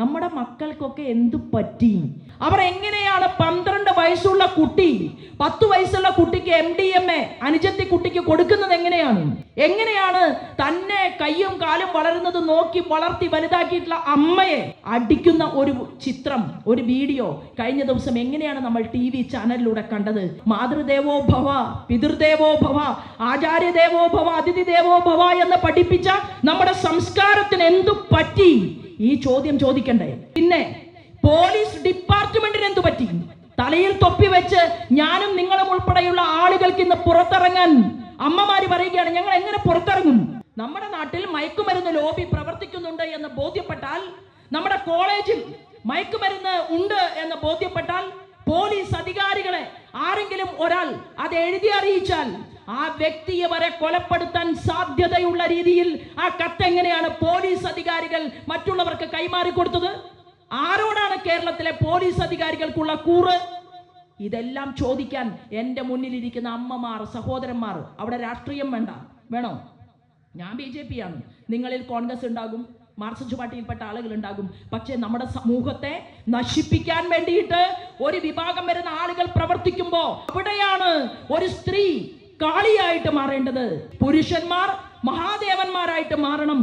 നമ്മുടെ മക്കൾക്കൊക്കെ എന്തു പറ്റി? അവർ എങ്ങനെയാണ് പന്ത്രണ്ട് വയസ്സുള്ള കുട്ടി പത്ത് വയസ്സുള്ള കുട്ടിക്ക് എം ഡി എം എ അനുജത്തി കുട്ടിക്ക് കൊടുക്കുന്നത് എങ്ങനെയാണ്? എങ്ങനെയാണ് തന്നെ കയ്യും കാലും വളരുന്നത് നോക്കി വളർത്തി വലുതാക്കിയിട്ടുള്ള അമ്മയെ അടിക്കുന്ന ഒരു ചിത്രം ഒരു വീഡിയോ കഴിഞ്ഞ ദിവസം എങ്ങനെയാണ് നമ്മൾ ടി വി ചാനലിലൂടെ കണ്ടത്? മാതൃദേവോ ഭവ പിതൃദേവോ ഭവ ആചാര്യദേവോ ഭവ അതിഥി ദേവോ ഭവ എന്ന് പഠിപ്പിച്ച നമ്മുടെ സംസ്കാരത്തിന് എന്തു പറ്റി? ഈ ചോദ്യം ചോദിക്കണ്ടേ? പിന്നെ പോലീസ് ഡിപ്പാർട്ട്മെന്റിന് എന്തു പറ്റി? തലയിൽ തൊപ്പി വെച്ച് ഞാനും നിങ്ങളും ഉൾപ്പെടെയുള്ള ആളുകൾക്ക് ഇന്ന് പുറത്തിറങ്ങാൻ അമ്മമാര് പറയുകയാണ് ഞങ്ങൾ എങ്ങനെ പുറത്തിറങ്ങും? നമ്മുടെ നാട്ടിൽ മയക്കുമരുന്ന് ലോബി പ്രവർത്തിക്കുന്നുണ്ട് എന്ന് ബോധ്യപ്പെട്ടാൽ നമ്മുടെ കോളേജിൽ മയക്കുമരുന്ന് ഉണ്ട് എന്ന് ബോധ്യപ്പെട്ടാൽ ആരെങ്കിലും ഒരാൾ അത് എഴുതി അറിയിച്ചാൽ ആ വ്യക്തിയെ വരെ കൊലപ്പെടുത്താൻ സാധ്യതയുള്ള രീതിയിൽ ആ കത്ത് എങ്ങനെയാണ് പോലീസ് അധികാരികൾ മറ്റുള്ളവർക്ക് കൈമാറി കൊടുത്തത്? ആരോടാണ് കേരളത്തിലെ പോലീസ് അധികാരികൾക്കുള്ള കൂറ്? ഇതെല്ലാം ചോദിക്കാൻ എന്റെ മുന്നിലിരിക്കുന്ന അമ്മമാർ സഹോദരന്മാർ അവിടെ രാഷ്ട്രീയം വേണ്ട. വേണോ? ഞാൻ ബി ജെ പി ആണ്. നിങ്ങളിൽ കോൺഗ്രസ് ഉണ്ടാകും മാർക്സിസ്റ്റ് പാർട്ടിയിൽപ്പെട്ട ആളുകൾ ഉണ്ടാകും പക്ഷേ നമ്മുടെ സമൂഹത്തെ നശിപ്പിക്കാൻ വേണ്ടിയിട്ട് ഒരു വിഭാഗം വരുന്ന ആളുകൾ പ്രവർത്തിക്കുമ്പോൾ അവിടെയാണ് ഒരു സ്ത്രീ കാളിയായിട്ട് മാറേണ്ടത്. പുരുഷന്മാർ മഹാദേവന്മാരായിട്ട് മാറണം.